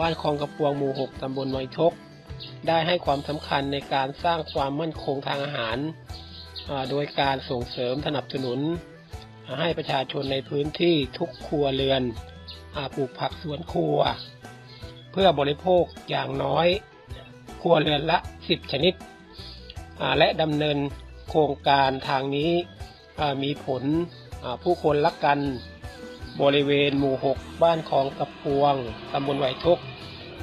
บ้านคลองกระปวงหมู่ 6 ตำบลไวทก ได้ให้ความสำคัญในการสร้างความมั่นคงทางอาหาร โดยการส่งเสริมสนับสนุน ให้ประชาชนในพื้นที่ทุกครัวเรือนปลูกผักสวนครัว เพื่อบริโภคอย่างน้อยครัวเรือนละ 10 ชนิด และดำเนินโครงการทางนี้มีผลผู้คนรักกัน บริเวณหมู่ 6 บ้านของกระพวงตำบลไหวทุก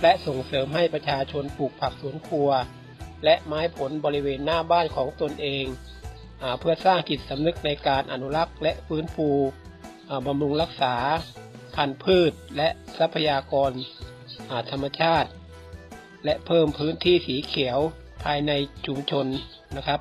และส่งเสริมให้ประชาชนปลูกผักสวนครัว และไม้ผลบริเวณหน้าบ้านของตนเองอเพื่อสร้างจิตสำนึกในการอนุรักษ์ และฟื้นฟูบำรุงรักษา พันธุ์พืชและทรัพยากรธรรมชาติ และเพิ่มพื้นที่สีเขียวภายในชุมชนนะครับ